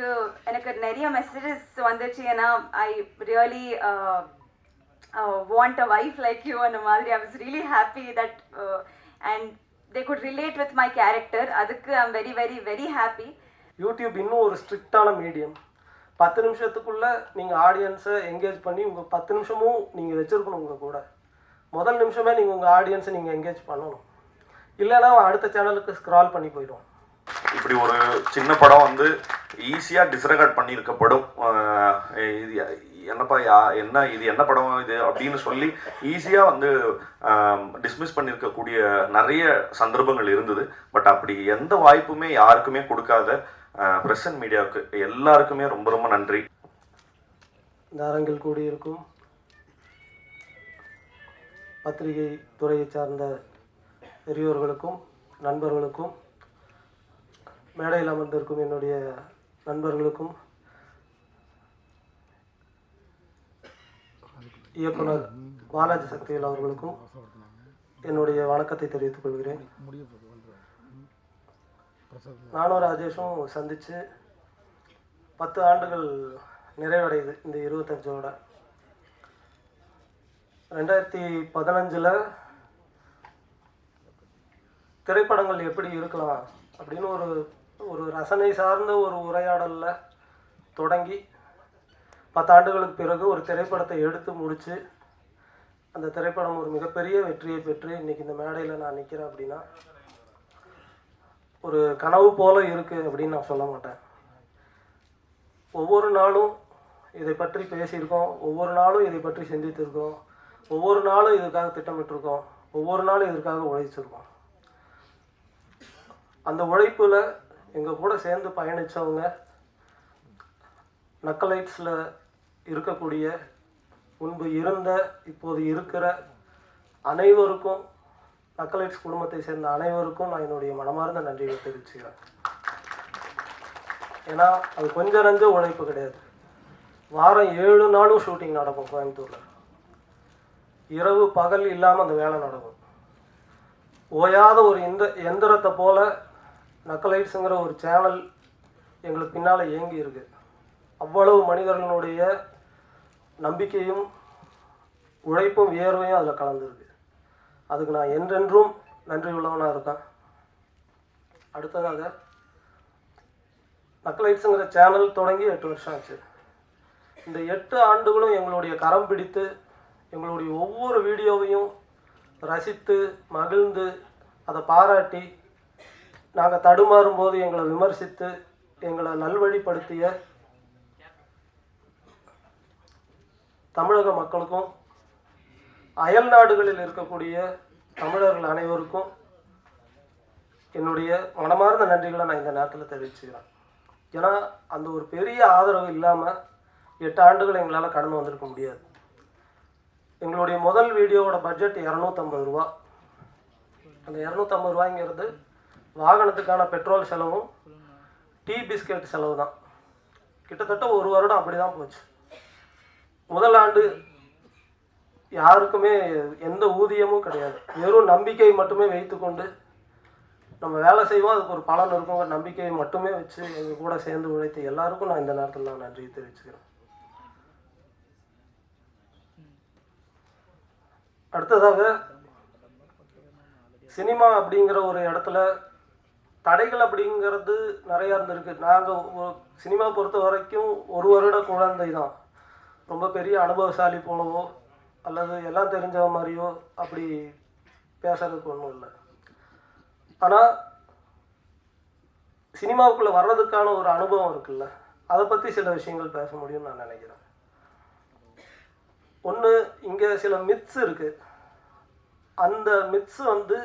எனக்கு எனக்கு நிறைய மெசேஜஸ் வந்துச்சு. ஏன்னா I really want a wife like you அந்த மாதிரி. I was really happy that and they could relate with my character அதுக்கு I am very very very happy YouTube இன்னும் ஒரு ஸ்ட்ரிக்டான மீடியம் பத்து நிமிஷத்துக்குள்ள நீங்கள் ஆடியன்ஸை என்கேஜ் பண்ணி உங்கள் பத்து நிமிஷமும் நீங்கள் வச்சுருக்கணும் உங்கள் கூட. முதல் நிமிஷமே நீங்கள் உங்கள் ஆடியன்ஸை நீங்கள் என்கேஜ் பண்ணணும். இல்லைன்னா அடுத்த சேனலுக்கு ஸ்க்ரால் பண்ணி போயிடும் இப்படி ஒரு சின்ன படம் வந்து ஈஸியாக டிஸ்ரெகார்ட் பண்ணியிருக்கப்படும். இது என்னப்பா யா என்ன இது என்ன படம் இது அப்படின்னு சொல்லி ஈஸியாக வந்து டிஸ்மிஸ் பண்ணியிருக்கக்கூடிய நிறைய சந்தர்ப்பங்கள் இருந்தது. பட் அப்படி எந்த வாய்ப்புமே யாருக்குமே கொடுக்காத ப்ரெஸ் அண்ட் மீடியாவுக்கு எல்லாருக்குமே ரொம்ப ரொம்ப நன்றி. இந்த அரங்கில் கூடியிருக்கும். பத்திரிகை துறையை சார்ந்த பெரியோர்களுக்கும் நண்பர்களுக்கும் மேடையில் அமர்ந்திருக்கும் என்னுடைய நண்பர்களுக்கும் இயக்குனர் பாலாஜி சக்திவேல் அவர்களுக்கும் என்னுடைய வணக்கத்தை தெரிவித்துக் கொள்கிறேன். நானும் ராஜேஷும் சந்திச்சு பத்து ஆண்டுகள் நிறைவடையுது இந்த இருபத்தஞ்சோட ரெண்டாயிரத்தி பதினஞ்சில் திரைப்படங்கள் எப்படி இருக்கலாம் அப்படின்னு ஒரு ஒரு ரசனை சார்ந்த ஒரு உரையாடலில் தொடங்கி பத்தாண்டுகளுக்கு பிறகு ஒரு திரைப்படத்தை எடுத்து முடித்து அந்த திரைப்படம் ஒரு மிகப்பெரிய வெற்றியை பெற்று இன்னைக்கு இந்த மேடையில் நான் நிற்கிறேன் அப்படின்னா ஒரு கனவு போல இருக்கு அப்படின்னு நான் சொல்ல மாட்டேன். ஒவ்வொரு நாளும் இதை பற்றி பேசியிருக்கோம். ஒவ்வொரு நாளும் இதை பற்றி சிந்தித்திருக்கோம். ஒவ்வொரு நாளும் இதுக்காக திட்டமிட்டிருக்கோம். ஒவ்வொரு நாளும் இதற்காக உழைச்சிருக்கோம். அந்த உழைப்பில் எங்கள் கூட சேர்ந்து பயணித்தவங்க நக்கலைட்ஸில் இருக்கக்கூடிய முன்பு இருந்த இப்போது இருக்கிற அனைவருக்கும் நக்கலைட்ஸ் குடும்பத்தை சேர்ந்த அனைவருக்கும் நான் என்னுடைய மனமார்ந்த நன்றியை தெரிவிச்சுக்கிறேன். ஏன்னா அது கொஞ்சம் நஞ்ச உழைப்பு கிடையாது. வாரம் ஏழு நாளும் ஷூட்டிங் நடக்கும் கோயம்புத்தூரில். இரவு பகல் இல்லாமல் அந்த வேலை நடக்கும். ஓயாத ஒரு இந்த எந்திரத்தை போல நக்கலைட்ஸுங்கிற ஒரு சேனல் எங்களுக்கு பின்னால் இயங்கி இருக்கு. அவ்வளவு மனிதர்களுடைய நம்பிக்கையும் உழைப்பும் வியர்வையும் அதில் கலந்துருக்கு. அதுக்கு நான் என்றென்றும் நன்றி உள்ளவனாக இருக்கேன் அடுத்ததாக நக்கலைட்ஸுங்கிற சேனல் தொடங்கி எட்டு வருஷம் ஆச்சு. இந்த எட்டு ஆண்டுகளும் எங்களுடைய கரம் பிடித்து எங்களுடைய ஒவ்வொரு வீடியோவையும் ரசித்து மகிழ்ந்து அதை பாராட்டி நாங்கள் தடுமாறும் போது எங்களை விமர்சித்து எங்களை நல்வழிப்படுத்திய தமிழக மக்களுக்கும் அயல் நாடுகளில் இருக்கக்கூடிய தமிழர்கள் அனைவருக்கும் என்னுடைய மனமார்ந்த நன்றிகளை நான் இந்த நேரத்தில் தெரிவிச்சுக்கிறேன். ஏன்னா அந்த ஒரு பெரிய ஆதரவு இல்லாமல் எட்டு ஆண்டுகள் எங்களால் கடந்து வந்திருக்க முடியாது. எங்களுடைய முதல் வீடியோவோட பட்ஜெட் இரநூத்தம்பது ரூபா. அந்த இரநூத்தம்பது ரூபாய்ங்கிறது வாகனத்துக்கான பெட்ரோல் செலவும் டீ பிஸ்கெட் செலவு தான். கிட்டத்தட்ட ஒரு வருடம் அப்படி தான் போச்சு. முதல் ஆண்டு யாருக்குமே எந்த ஊதியமும் கிடையாது. வெறும் நம்பிக்கை மட்டுமே வைத்துக்கொண்டு நம்ம வேலை செய்வோம். அதுக்கு ஒரு பலன் இருக்குங்கிற நம்பிக்கையை மட்டுமே வச்சு எங்கள் கூட சேர்ந்து உழைத்த எல்லாருக்கும் நான் இந்த நேரத்தில் நான் நன்றி தெரிவிச்சுக்கிறேன். அடுத்ததாக சினிமா அப்படிங்கிற ஒரு இடத்துல தடைகள் அப்படிங்கிறது நிறையா இருந்திருக்கு. நாங்கள் சினிமா பொறுத்த வரைக்கும் ஒரு வருட குழந்தை தான் ரொம்ப பெரிய அனுபவசாலி போலவோ அல்லது எல்லாம் தெரிஞ்ச மாதிரியோ அப்படி பேசுறதுக்கு ஒன்றும் இல்லை. ஆனால் சினிமாவுக்குள்ளே வர்றதுக்கான ஒரு அனுபவம் இருக்குல்ல? அதை பற்றி சில விஷயங்கள் பேச முடியும்னு நான் நினைக்கிறேன். ஒன்று இங்கே சில மித்ஸ் இருக்குது அந்த மித்ஸ் வந்து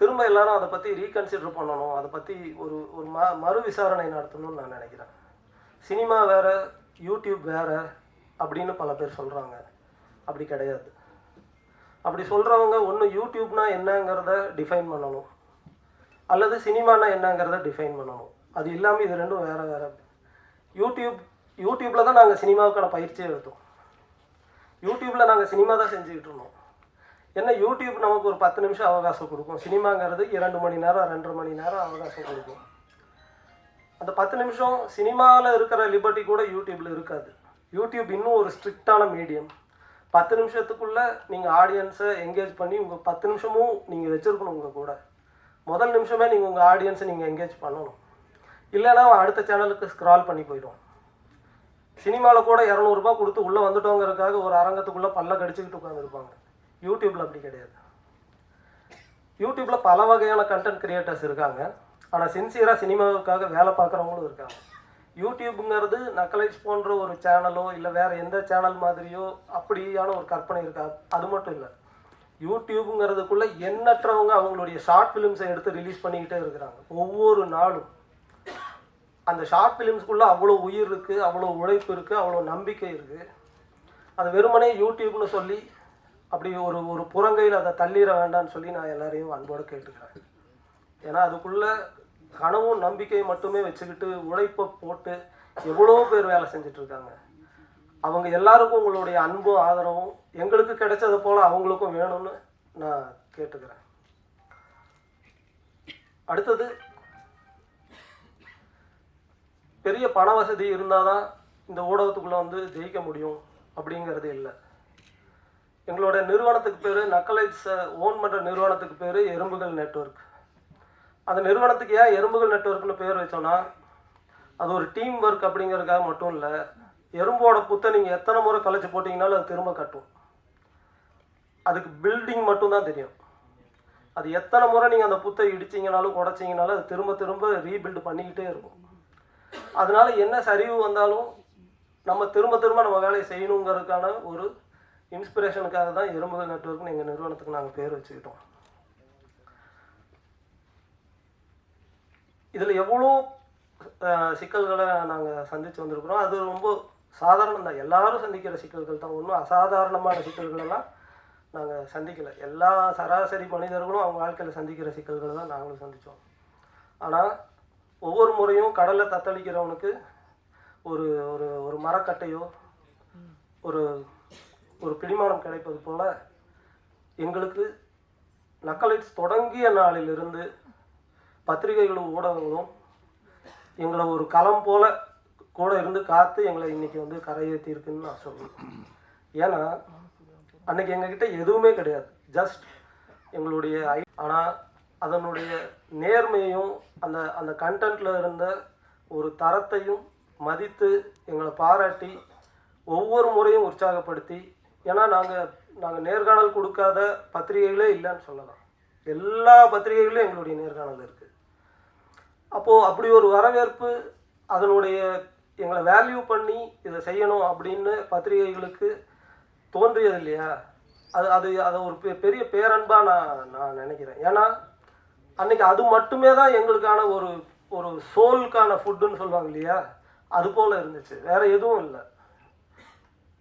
திரும்ப எல்லாரும் அதை பற்றி ரீகன்சிடர் பண்ணணும். அதை பற்றி ஒரு ஒரு ம மறு விசாரணை நடத்தணும்னு நான் நினைக்கிறேன். சினிமா வேற யூடியூப் வேற அப்படின்னு பல பேர் சொல்கிறாங்க அப்படி கிடையாது. அப்படி சொல்கிறவங்க ஒன்று யூடியூப்னா என்னங்கிறத டிஃபைன் பண்ணணும். அல்லது சினிமானா என்னங்கிறத டிஃபைன் பண்ணணும். அது இல்லாமல் இது ரெண்டும் வேற வேற. யூடியூப் யூடியூப்பில் தான் நாங்கள் சினிமாவுக்கான பயிற்சியை எடுத்தோம். யூடியூப்பில் நாங்கள் சினிமா தான் செஞ்சுக்கிட்டு இருந்தோம். என்ன யூடியூப் நமக்கு ஒரு பத்து நிமிஷம் அவகாசம் கொடுக்கும். சினிமாங்கிறது இரண்டு மணி நேரம் ரெண்டரை மணி நேரம் அவகாசம் கொடுக்கும். அந்த பத்து நிமிஷம் சினிமாவில் இருக்கிற லிபர்ட்டி கூட யூடியூப்பில் இருக்காது. யூடியூப் இன்னும் ஒரு ஸ்ட்ரிக்டான மீடியம் பத்து நிமிஷத்துக்குள்ளே நீங்கள் ஆடியன்ஸை என்கேஜ் பண்ணி உங்கள் பத்து நிமிஷமும் நீங்கள் வச்சுருக்கணும் உங்கள் கூட. முதல் நிமிஷமே நீங்கள் உங்கள் ஆடியன்ஸை நீங்கள் என்கேஜ் பண்ணணும். இல்லைன்னா அவன் அடுத்த சேனலுக்கு ஸ்க்ரால் பண்ணி போயிடும். சினிமாவில் கூட இரநூறுபா கொடுத்து உள்ளே வந்துட்டோங்கிறதுக்காக ஒரு அரங்கத்துக்குள்ளே பல்ல கடிச்சுக்கிட்டு உட்காந்துருப்பாங்க யூடியூப்பில் அப்படி கிடையாது. யூடியூப்ல பல வகையான கண்டென்ட் கிரியேட்டர்ஸ் இருக்காங்க. ஆனால் சின்சியராக சினிமாவுக்காக வேலை பார்க்குறவங்களும் இருக்காங்க. யூடியூப்ங்கிறது நக்கலைட்ஸ் போன்ற ஒரு சேனலோ இல்லை வேற எந்த சேனல் மாதிரியோ அப்படியான ஒரு கற்பனை இருக்கா? அது மட்டும் இல்லை. யூடியூப்ங்கிறதுக்குள்ள எண்ணற்றவங்க அவங்களுடைய ஷார்ட் ஃபிலிம்ஸை எடுத்து ரிலீஸ் பண்ணிக்கிட்டே இருக்கிறாங்க. ஒவ்வொரு நாளும். அந்த ஷார்ட் ஃபிலிம்ஸ்குள்ள அவ்வளோ உயிர் இருக்கு அவ்வளோ உழைப்பு இருக்கு அவ்வளோ நம்பிக்கை இருக்கு. அது வெறுமனே யூடியூப்னு சொல்லி அப்படி ஒரு ஒரு புறங்கையில் அதை தள்ளிட வேண்டாம்னு சொல்லி நான் எல்லாரையும் அன்போடு கேட்டுக்கிறேன். ஏன்னா அதுக்குள்ள கனவும் நம்பிக்கையும் மட்டுமே வச்சுக்கிட்டு உழைப்பை போட்டு எவ்வளோ பேர் வேலை செஞ்சுட்டு இருக்காங்க. அவங்க எல்லாருக்கும் உங்களுடைய அன்பும் ஆதரவும் எங்களுக்கு கிடைச்சது போல அவங்களுக்கும் வேணும்னு நான் கேட்டுக்கிறேன். அடுத்தது பெரிய பண வசதி இருந்தாதான் இந்த ஊடகத்துக்குள்ள வந்து ஜெயிக்க முடியும் அப்படிங்கிறது இல்லை. எங்களோட நிறுவனத்துக்கு பேர் நக்கலைட்ஸை ஓன் பண்ணுற நிறுவனத்துக்கு பேர் எறும்புகள் நெட்வொர்க். அந்த நிறுவனத்துக்கு ஏன் எறும்புகள் நெட்வொர்க்னு பேர் வச்சோன்னா அது ஒரு டீம் ஒர்க் அப்படிங்கிறதுக்காக மட்டும் இல்லை எறும்போட புத்தை நீங்கள் எத்தனை முறை கலைச்சு போட்டிங்கனாலும் அது திரும்ப கட்டும். அதுக்கு பில்டிங் மட்டும்தான் தெரியும். அது எத்தனை முறை நீங்கள் அந்த புத்தை இடிச்சிங்கனாலும் உடச்சிங்கனாலும் அது திரும்ப திரும்ப ரீபில்டு பண்ணிக்கிட்டே இருக்கும். அதனால என்ன சரிவு வந்தாலும் நம்ம திரும்ப திரும்ப நம்ம வேலையை செய்யணுங்கிறதுக்கான ஒரு இன்ஸ்பிரேஷனுக்காக தான் எறும்புகள் நெட்வொர்க்னு எங்கள் நிறுவனத்துக்கு நாங்கள் பேர் வச்சுக்கிட்டோம். இதில் எவ்வளோ சிக்கல்களை நாங்கள் சந்தித்து வந்திருக்கிறோம். அது ரொம்ப சாதாரணம் தான். எல்லாரும் சந்திக்கிற சிக்கல்கள் தான். ஒன்றும் அசாதாரணமான சிக்கல்களெல்லாம் நாங்கள் சந்திக்கலை. எல்லா சராசரி மனிதர்களும் அவங்க வாழ்க்கையில் சந்திக்கிற சிக்கல்களை தான் நாங்களும் சந்தித்தோம் ஆனால் ஒவ்வொரு முறையும் கடலை தத்தளிக்கிறவனுக்கு ஒரு ஒரு ஒரு மரக்கட்டையோ ஒரு ஒரு பிடிமானம் கிடைப்பது போல எங்களுக்கு நக்கலைட்ஸ் தொடங்கிய நாளிலிருந்து பத்திரிகைகளும் ஊடகங்களும் எங்களை ஒரு களம் போல கூட இருந்து காத்து எங்களை இன்னைக்கு வந்து கரையேற்றி இருக்குன்னு நான் சொல்லுவேன் ஏன்னா அன்னைக்கு எங்ககிட்ட எதுவுமே கிடையாது. ஜஸ்ட் எங்களுடைய ஐ ஆனால் அதனுடைய நேர்மையும் அந்த அந்த கண்டென்ட்ல இருந்த ஒரு தரத்தையும் மதித்து எங்களை பாராட்டி ஒவ்வொரு முறையும் உற்சாகப்படுத்தி ஏன்னா நாங்கள் நாங்கள் நேர்காணல் கொடுக்காத பத்திரிகைகளே இல்லைன்னு சொல்லலாம். எல்லா பத்திரிகைகளும் எங்களுடைய நேர்காணல் இருக்குது அப்போது அப்படி ஒரு வரவேற்பு அதனுடைய எங்களை வேல்யூ பண்ணி இதை செய்யணும் அப்படின்னு பத்திரிகைகளுக்கு தோன்றியது இல்லையா அது அது அதை ஒரு பெ- பெரிய பேரன்பாக நான் நான் நினைக்கிறேன். ஏன்னா அன்னைக்கு அது மட்டுமே தான் எங்களுக்கான ஒரு ஒரு சோலுக்கான ஃபுட்டுன்னு சொல்லுவாங்க இல்லையா? அது போல இருந்துச்சு. வேற எதுவும் இல்லை.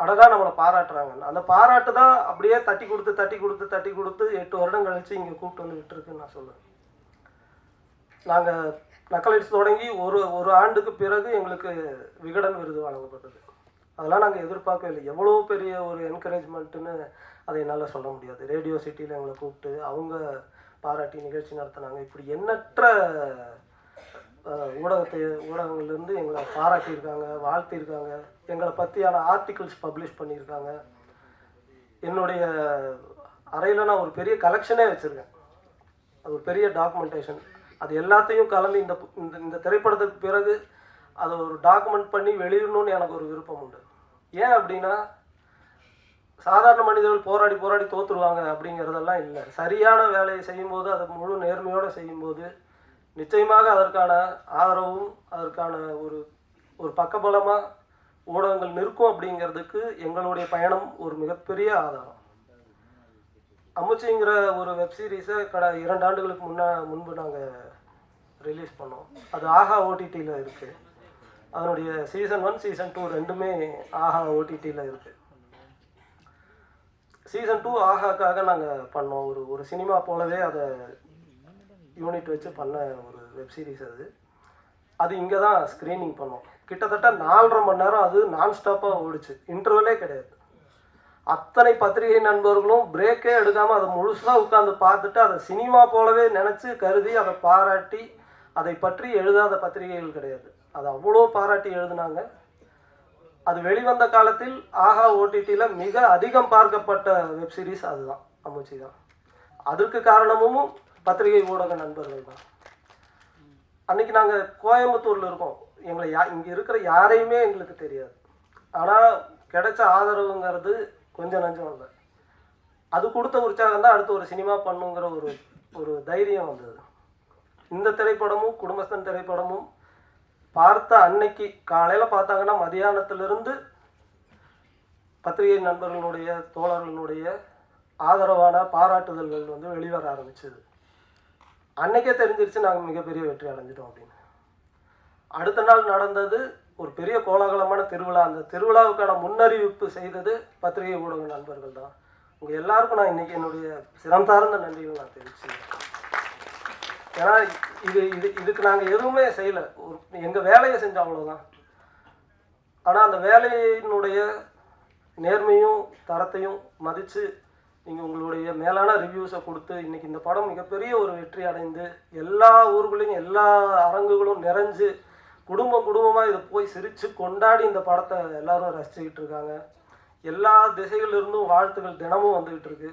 அழகா நம்மளை பாராட்டுறாங்க. அந்த பாராட்டு தான் அப்படியே தட்டி கொடுத்து தட்டி கொடுத்து தட்டி கொடுத்து எட்டு வருடம் கழிச்சு இங்கே கூப்பிட்டு வந்து விட்டுருக்குன்னு நான் சொல்லுவேன் நாங்கள் நக்கலைட்ஸ் தொடங்கி ஒரு ஒரு ஆண்டுக்கு பிறகு எங்களுக்கு விகடன் விருது வழங்கப்பட்டது. அதெல்லாம் நாங்கள் எதிர்பார்க்கவே இல்லை எவ்வளோ பெரிய ஒரு என்கரேஜ்மெண்ட்டுன்னு அதை என்னால் சொல்ல முடியாது. ரேடியோ சிட்டியில் எங்களை கூப்பிட்டு அவங்க பாராட்டி நிகழ்ச்சி நடத்தினாங்க. இப்படி எண்ணற்ற ஊடகத்தை ஊடகங்கள்லேருந்து எங்களை பாராட்டியிருக்காங்க வாழ்த்தியிருக்காங்க. எங்களை பற்றியான ஆர்டிகிள்ஸ் பப்ளிஷ் பண்ணியிருக்காங்க. என்னுடைய அறையில் நான் ஒரு பெரிய கலெக்ஷனே வச்சுருக்கேன். அது ஒரு பெரிய டாக்குமெண்டேஷன் அது எல்லாத்தையும் கலந்து இந்த இந்த இந்த திரைப்படத்துக்கு பிறகு அதை ஒரு டாக்குமெண்ட் பண்ணி வெளியிடணும்னு எனக்கு ஒரு விருப்பம் உண்டு. ஏன் அப்படின்னா சாதாரண மனிதர்கள் போராடி போராடி தோத்துருவாங்க அப்படிங்கிறதெல்லாம் இல்லை. சரியான வேலையை செய்யும்போது அதை முழு நேர்மையோடு செய்யும்போது நிச்சயமாக அதற்கான ஆதரவும் அதற்கான ஒரு ஒரு பக்கபலமாக ஊடகங்கள் நிற்கும் அப்படிங்கிறதுக்கு எங்களுடைய பயணம் ஒரு மிகப்பெரிய ஆதாரம். அம்முச்சிங்கிற ஒரு வெப் கடை இரண்டு ஆண்டுகளுக்கு முன்ன முன்பு நாங்கள் ரிலீஸ் பண்ணோம். அது ஆஹா ஓடிடியில் இருக்குது அதனுடைய சீசன் ஒன் சீசன் டூ ரெண்டுமே ஆஹா ஓடிடியில் இருக்குது சீசன் டூ ஆஹாக்காக நாங்கள் பண்ணோம். ஒரு ஒரு சினிமா போலவே அதை யூனிட் வச்சு பண்ண ஒரு வெப் சீரிஸ் அது. அது இங்கே தான் ஸ்க்ரீனிங் பண்ணோம். கிட்டத்தட்ட நாலரை மணி நேரம் அது நான் ஸ்டாப்பாக ஓடிச்சு இன்டர்வலே கிடையாது. அத்தனை பத்திரிகை நண்பர்களும் பிரேக்கே எடுக்காமல் அதை முழுசாக உட்காந்து பார்த்துட்டு அதை சினிமா போலவே நினச்சி கருதி அதை பாராட்டி அதை பற்றி எழுதாத பத்திரிகைகள் கிடையாது. அது அவ்வளோ பாராட்டி எழுதினாங்க. அது வெளிவந்த காலத்தில் ஆஹா ஓடிடியில் மிக அதிகம் பார்க்கப்பட்ட வெப்சீரிஸ் அதுதான். அம்முச்சி தான் அதுக்கு காரணமும் பத்திரிகை ஊடக நண்பர்கள் தான். அன்னைக்கு நாங்கள் கோயம்புத்தூர்ல இருக்கோம். எங்களை யா இங்கே இருக்கிற யாரையுமே எங்களுக்கு தெரியாது. ஆனால் கிடைச்ச ஆதரவுங்கிறது கொஞ்சம் நஞ்சம் இல்லை. அது கொடுத்த உற்சாகம் தான் அடுத்து ஒரு சினிமா பண்ணுங்கிற ஒரு ஒரு தைரியம் வந்தது. இந்த திரைப்படமும் குடும்பஸ்தன் திரைப்படமும் பார்த்த அன்னைக்கு காலையில் பார்த்தாங்கன்னா மதியானத்திலிருந்து பத்திரிகை நண்பர்களுடைய தோழர்களுடைய ஆதரவான பாராட்டுதல்கள் வந்து வெளிவர ஆரம்பிச்சது. அன்னைக்கே தெரிஞ்சிருச்சு நாங்கள் மிகப்பெரிய வெற்றி அடைஞ்சிட்டோம் அப்படின்னு. அடுத்த நாள் நடந்தது ஒரு பெரிய கோலாகலமான திருவிழா. அந்த திருவிழாவுக்கான முன்னறிவிப்பு செய்தது பத்திரிகை ஊடக நண்பர்கள் தான். உங்கள் எல்லாருக்கும் நான் இன்னைக்கு என்னுடைய சிரம் சார்ந்த நன்றிகள் நான் தெரிவிச்சுக்கிறேன். ஏன்னா இது இது இதுக்கு நாங்கள் எதுவுமே செய்யலை. ஒரு எங்கள் வேலையை செஞ்சோம் அவ்வளோதான் ஆனால் அந்த வேலையினுடைய நேர்மையும் தரத்தையும் மதித்து நீங்கள் உங்களுடைய மேலான ரிவ்யூஸை கொடுத்து இன்னைக்கு இந்த படம் மிகப்பெரிய ஒரு வெற்றி அடைந்து எல்லா ஊர்களையும் எல்லா அரங்குகளும் நிறைஞ்சு குடும்பம் குடும்பமாக இதை போய் சிரித்து கொண்டாடி இந்த படத்தை எல்லாரும் ரசிச்சுக்கிட்டு இருக்காங்க. எல்லா திசைகளிலிருந்தும் வாழ்த்துக்கள் தினமும் வந்துகிட்டு இருக்கு.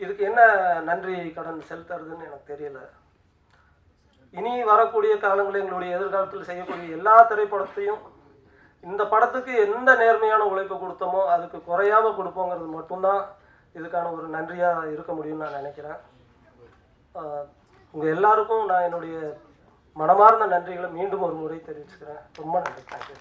இதுக்கு என்ன நன்றி கடன் செலுத்துறதுன்னு எனக்கு தெரியல. இனி வரக்கூடிய காலங்களில் எங்களுடைய எதிர்காலத்தில் செய்யக்கூடிய எல்லா திரைப்படத்தையும் இந்த படத்துக்கு எந்த நேர்மையான உழைப்பு கொடுத்தோமோ அதுக்கு குறையாம கொடுப்போங்கிறது மட்டும்தான். இதுக்கான ஒரு நன்றியாக இருக்க முடியும்னு நான் நினைக்கிறேன். உங்கள் எல்லாருக்கும் நான் என்னுடைய மனமார்ந்த நன்றிகளை மீண்டும் ஒரு முறை தெரிவிச்சுக்கிறேன். ரொம்ப நன்றி. தேங்க்யூ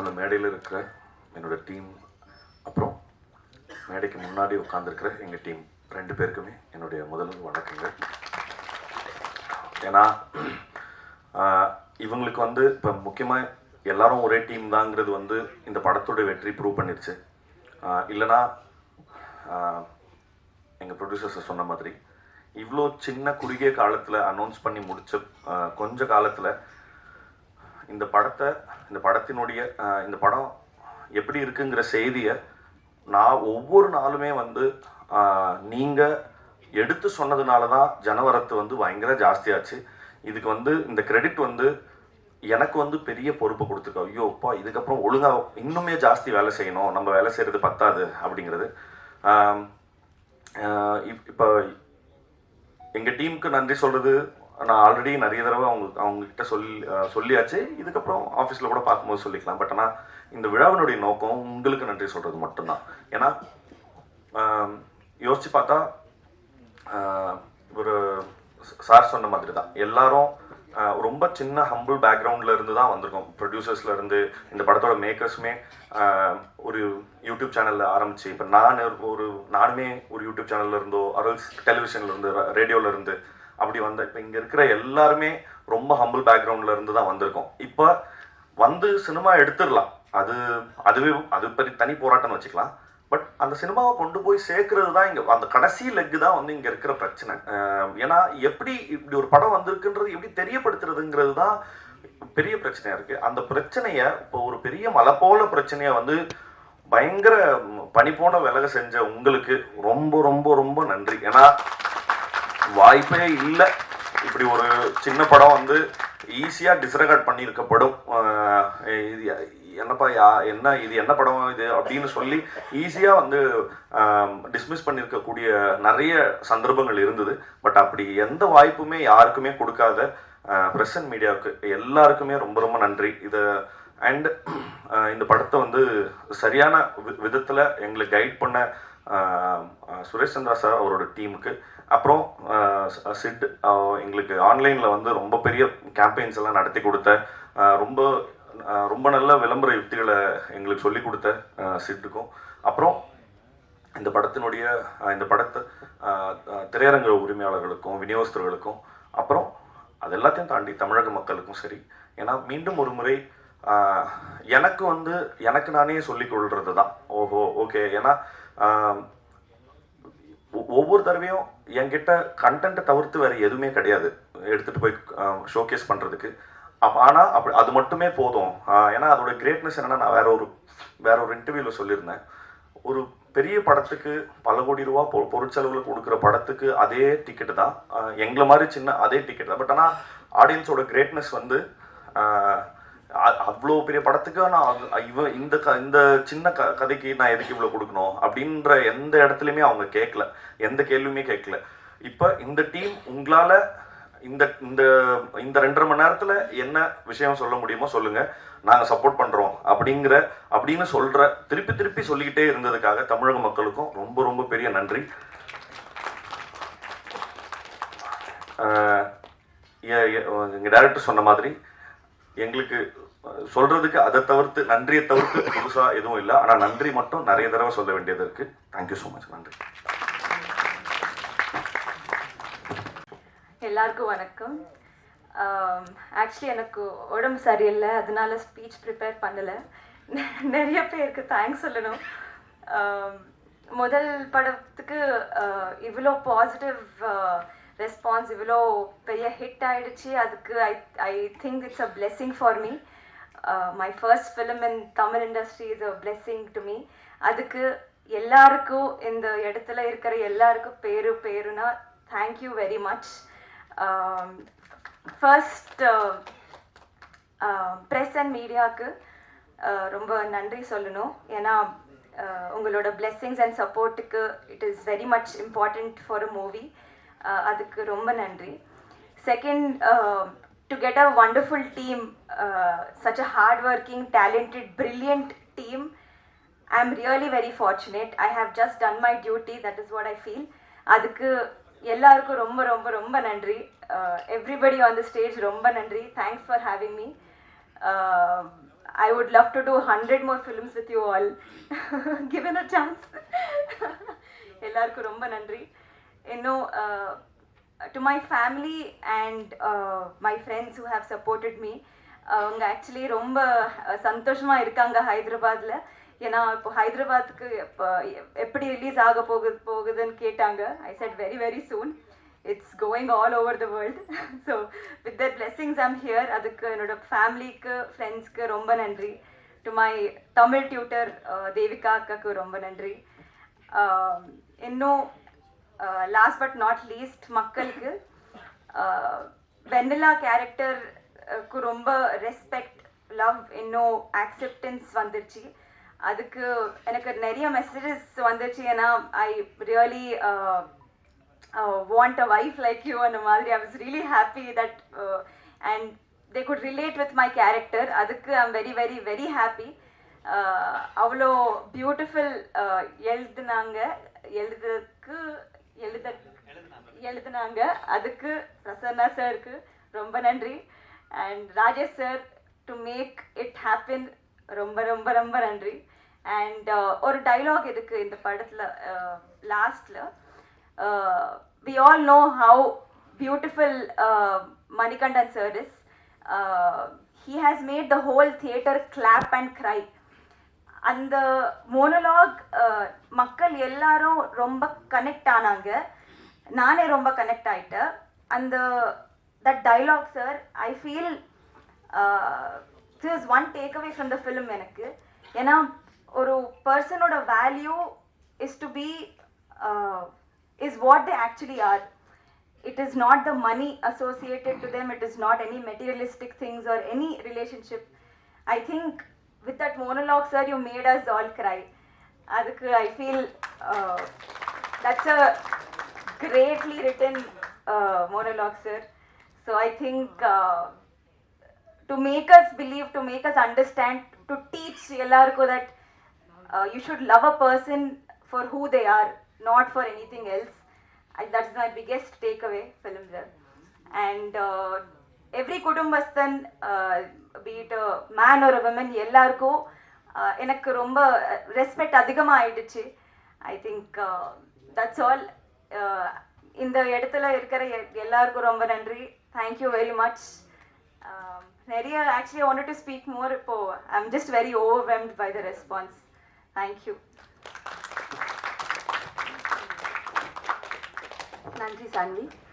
அந்த மேடையில் இருக்கிற என்னோட டீம் அப்புறம் மேடைக்கு முன்னாடி உட்காந்துருக்கிற எங்கள் டீம் ரெண்டு பேருக்குமே என்னுடைய முதல் வணக்கங்கள். ஏன்னா இவங்களுக்கு வந்து இப்போ முக்கியமாக எல்லாரும் ஒரே டீம் தாங்கிறது வந்து இந்த படத்தோட வெற்றி ப்ரூவ் பண்ணிருச்சு. இல்லைனா இல்லைன்னா எங்கள் ப்ரொடியூசர்ஸ் சொன்ன மாதிரி இவ்வளோ சின்ன குறுகிய காலத்தில் அனௌன்ஸ் பண்ணி முடிச்ச கொஞ்ச காலத்தில் இந்த படத்தை இந்த படத்தினுடைய இந்த படம் எப்படி இருக்குங்கிற செய்தியை நான் ஒவ்வொரு நாளுமே வந்து நீங்கள் எடுத்து சொன்னதுனால தான் ஜனவரத்து வந்து பயங்கர ஜாஸ்தியாச்சு. இதுக்கு வந்து இந்த கிரெடிட் வந்து எனக்கு வந்து பெரிய பொறுப்பு கொடுத்துருக்கோம். ஐயோ அப்பா இதுக்கப்புறம் ஒழுங்காக இன்னுமே ஜாஸ்தி வேலை செய்யணும். நம்ம வேலை செய்கிறது பத்தாது அப்படிங்கிறது. இப்- இப்போ எங்கள் டீமுக்கு நன்றி சொல்கிறது நான் ஆல்ரெடி நிறைய தடவை அவங்க அவங்கக்கிட்ட சொல்லி சொல்லியாச்சு. இதுக்கப்புறம் ஆஃபீஸில் கூட பார்க்கும்போது சொல்லிக்கலாம். பட் ஆனால் இந்த விழாவினுடைய நோக்கம் உங்களுக்கு நன்றி சொல்கிறது மட்டும்தான். ஏன்னா யோசித்து பார்த்தா ஒரு சார் சொன்ன மாதிரி தான் எல்லாரும் ரொம்ப சின்ன ஹம்பிள் பேக்ரவுண்டில் இருந்து தான் வந்திருக்கோம். ப்ரொடியூசர்ஸ்லேருந்து இந்த படத்தோட மேக்கர்ஸுமே ஒரு யூடியூப் சேனலில் ஆரம்பிச்சு இப்போ நான் ஒரு நானுமே ஒரு யூடியூப் சேனல்ல இருந்தோ அரல்ஸ் டெலிவிஷன்லேருந்து இருந்து இருந்து அப்படி வந்த இப்போ இங்கே இருக்கிற எல்லாருமே ரொம்ப ஹம்பிள் பேக்ரவுண்ட்ல இருந்து தான் வந்திருக்கோம். இப்போ வந்து சினிமா எடுத்துடலாம். அது அதுவே அது பற்றி தனி போராட்டம்னு வச்சுக்கலாம். பட் அந்த சினிமாவை கொண்டு போய் சேர்க்கறது தான் இங்கே. அந்த கடைசி லெக்கு தான் வந்து இங்கே இருக்கிற பிரச்சனை. ஏன்னா எப்படி இப்படி ஒரு படம் வந்திருக்குன்றது எப்படி தெரியப்படுத்துறதுங்கிறது தான் பெரிய பிரச்சனையா இருக்கு. அந்த பிரச்சனையை இப்போ ஒரு பெரிய மலை போல பிரச்சனையை வந்து பயங்கர பனி போன விலக செஞ்ச உங்களுக்கு ரொம்ப ரொம்ப ரொம்ப நன்றி. ஏன்னா வாய்ப்பே இல்லை. இப்படி ஒரு சின்ன படம் வந்து ஈஸியாக டிஸ்ரெகார்ட் பண்ணியிருக்கப்படும். இது என்னப்பா யா என்ன இது என்ன படம் இது? அப்படின்னு சொல்லி ஈஸியாக வந்து டிஸ்மிஸ் பண்ணியிருக்கக்கூடிய நிறைய சந்தர்ப்பங்கள் இருந்தது. பட் அப்படி எந்த வாய்ப்புமே யாருக்குமே கொடுக்காத ப்ரெஸ் அண்ட் மீடியாவுக்கு எல்லாருக்குமே ரொம்ப ரொம்ப நன்றி. இதை அண்ட் இந்த படத்தை வந்து சரியான வி- விதத்துல எங்களுக்கு கைட் பண்ண சுரேஷ் சந்திரா சார் அவரோட டீமுக்கு அப்புறம் சிட் எங்களுக்கு ஆன்லைனில் வந்து ரொம்ப பெரிய கேம்பெயின்ஸ் எல்லாம் நடத்தி கொடுத்த ரொம்ப ரொம்ப நல்ல விளம்பர யுக்திகளை எங்களுக்கு சொல்லி கொடுத்த சிட்டுக்கும் அப்புறம் இந்த படத்தினுடைய இந்த படத்தை திரையரங்க உரிமையாளர்களுக்கும் விநியோகஸ்தர்களுக்கும் அப்புறம் அது எல்லாத்தையும் தாண்டி தமிழக மக்களுக்கும் சரி. ஏன்னா மீண்டும் ஒரு முறை எனக்கு வந்து எனக்கு நானே சொல்லிக் கொள்றது தான். ஓஹோ ஓகே. ஏன்னா ஒவ்வொரு தடவையும் என்கிட்ட கண்டென்ட்டை தவிர்த்து வேற எதுவுமே கிடையாது. எடுத்துட்டு போய் ஷோகேஸ் பண்றதுக்கு. அப்போ ஆனால் அப்படி அது மட்டுமே போதும். ஏன்னா அதோட கிரேட்னஸ் என்னன்னா நான் வேற ஒரு வேற ஒரு இன்டர்வியூவில் சொல்லியிருந்தேன். ஒரு பெரிய படத்துக்கு பல கோடி ரூபா பொ பொருட்செலவில் கொடுக்குற படத்துக்கு அதே டிக்கெட்டு தான். எங்களை மாதிரி சின்ன அதே டிக்கெட் தான். பட் ஆனால் ஆடியன்ஸோட கிரேட்னஸ் வந்து அவ்வளோ பெரிய படத்துக்கு நான் இவ இந்த க இந்த சின்ன க கதைக்கு நான் எதுக்கு இவ்வளோ கொடுக்கணும்? அப்படின்ற எந்த இடத்துலையுமே அவங்க கேட்கல எந்த கேள்வியுமே கேட்கல இப்போ இந்த டீம் உங்களால் இந்த இந்த இந்த ரெண்டரை மணி நேரத்தில் என்ன விஷயம் சொல்ல முடியுமோ சொல்லுங்கள் நாங்கள் சப்போர்ட் பண்ணுறோம் அப்படிங்கிற அப்படின்னு சொல்கிற திருப்பி திருப்பி சொல்லிக்கிட்டே இருந்ததுக்காக தமிழக மக்களுக்கும் ரொம்ப ரொம்ப பெரிய நன்றி. எங்கள் டேரக்டர் சொன்ன மாதிரி எங்களுக்கு சொல்கிறதுக்கு அதை தவிர்த்து நன்றியை தவிர்த்து புதுசாக எதுவும் இல்லை. ஆனால் நன்றி மட்டும் நிறைய தடவை சொல்ல வேண்டியது இருக்குது தேங்க்யூ ஸோ மச் நன்றி. எல்லாருக்கும் வணக்கம். ஆக்சுவலி எனக்கு உடம்பு சரியில்லை அதனால ஸ்பீச் ப்ரிப்பேர் பண்ணலை. நிறைய பேருக்கு தேங்க்ஸ் சொல்லணும். முதல் படத்துக்கு இவ்வளோ பாசிட்டிவ் ரெஸ்பான்ஸ் இவ்வளோ பெரிய ஹிட் ஆயிடுச்சு. அதுக்கு I I think it's a blessing for me my first film in Tamil industry is a blessing to me அதுக்கு எல்லாருக்கும் இந்த இடத்துல இருக்கிற எல்லாருக்கும் பேரு பேருனா thank you very much first press and மீடியாவுக்கு ரொம்ப நன்றி சொல்லணும். ஏன்னா உங்களோட பிளெஸ்ஸிங்ஸ் அண்ட் சப்போர்ட்டுக்கு it is very much important for a movie அதுக்கு ரொம்ப நன்றி. Second to get a wonderful team such a hard working talented brilliant team I am really very fortunate I have just done my duty that is what I feel அதுக்கு எல்லாருக்கும் ரொம்ப ரொம்ப ரொம்ப நன்றி. Everybody on the stage ரொம்ப நன்றி. Thanks for having me I would love to do hundred more films with you all given a chance எல்லாருக்கும் ரொம்ப நன்றி. இன்னும் to my family and my friends who have supported me அவங்க actually ரொம்ப சந்தோஷமாக இருக்காங்க ஹைதராபாத்தில் ஏன்னா இப்போ ஹைதராபாத்துக்கு இப்போ எப்படி ரிலீஸ் ஆக போகுது போகுதுன்னு கேட்டாங்க. I said very very soon it's going all over the world so with that blessings I'm here அதுக்கு என்னோட ஃபேமிலிக்கு ஃப்ரெண்ட்ஸ்க்கு ரொம்ப நன்றி. To my Tamil tutor uh, Devika அக்காக்கு ரொம்ப நன்றி. Um, இன்னும் லாஸ்ட் பட் நாட் லீஸ்ட் மக்களுக்கு uh, வெண்ணிலா கேரக்டருக்கு ரொம்ப ரெஸ்பெக்ட் லவ் இன்னும் ஆக்செப்டன்ஸ் வந்துருச்சு. அதுக்கு எனக்கு நிறைய மெசேஜஸ் வந்துருச்சு ஏன்னா I really want a wife like you அந்த மாதிரி. I was really happy that and they could relate with my character அதுக்கு I'm very very very happy அவ்வளோ பியூட்டிஃபுல் uh, எழுதுனாங்க. எழுதுறதுக்கு எழுத எழுதுனாங்க. அதுக்கு பிரசன்னா சாருக்கு ரொம்ப நன்றி. And Rajesh sir to make it happen ரொம்ப ரொம்ப ரொம்ப நன்றி. அண்ட் uh, ஒரு டைலாக் இருக்கு இந்த படத்துல லாஸ்ட்ல we all know how beautiful Manikandan sir is he has made the whole theatre clap and cry அந்த மோனலாக் uh, மக்கள் எல்லாரும் ரொம்ப கனெக்ட் ஆனாங்க. நானே ரொம்ப கனெக்ட் ஆயிட்டேன். அந்த that dialogue sir I feel this one take away from the film எனக்கு. ஏன்னா ஒரு பர்சனோட value is to be is what they actually are it is not the money associated to them it is not any materialistic things or any relationship i think with that monologue sir you made us all cry adukku i feel uh, that's a greatly written uh, monologue sir so i think uh, to make us believe to make us understand to teach ellarko that uh, you should love a person for who they are not for anything else. I, that's my biggest takeaway film there and uh, every குடும்பஸ்தன் uh, be it a man or a woman எல்லாருக்கும் uh, எனக்கு ரொம்ப respect அதிகமாக ஆயிடுச்சு I think that's all இந்த இடத்துல இருக்கிற எ- எல்லாருக்கும் ரொம்ப நன்றி. தேங்க்யூ வெரி மச் நிறைய actually wanted to speak more இப்போ I am just very overwhelmed by the response thank you நன்றி சான்வி